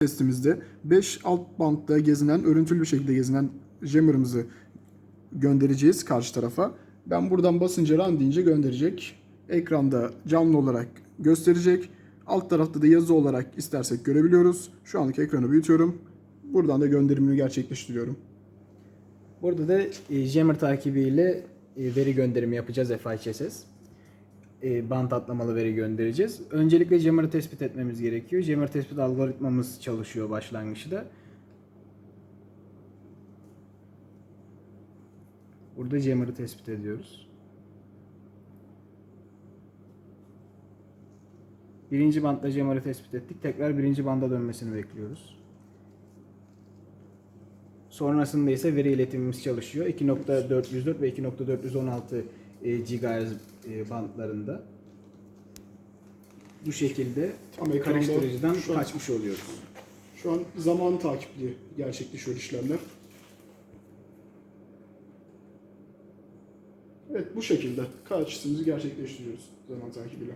testimizde 5 alt bantta gezinen, örüntülü bir şekilde gezinen jammer'ımızı göndereceğiz karşı tarafa. Ben buradan basınca run deyince gönderecek. Ekranda canlı olarak gösterecek. Alt tarafta da yazı olarak istersek görebiliyoruz. Şu anlık ekranı büyütüyorum. Buradan da gönderimini gerçekleştiriyorum. Burada da e, Jammer takibiyle e, veri gönderimi yapacağız FHSS. E, bant atlamalı veri göndereceğiz. Öncelikle Jammer'ı tespit etmemiz gerekiyor. Jammer tespit algoritmamız çalışıyor başlangıçta. Burada Jammer'ı tespit ediyoruz. Birinci bantta Jammer'ı tespit ettik. Tekrar birinci banda dönmesini bekliyoruz. Sonrasında ise veri iletimimiz çalışıyor. 2.404 ve 2.416 e, GHz e, bantlarında. Bu şekilde Tam karıştırıcıdan şu an- kaçmış oluyoruz. Şu an zaman takipli gerçekleşiyor işlemler. Evet bu şekilde kaçışımızı gerçekleştiriyoruz zaman takibiyle.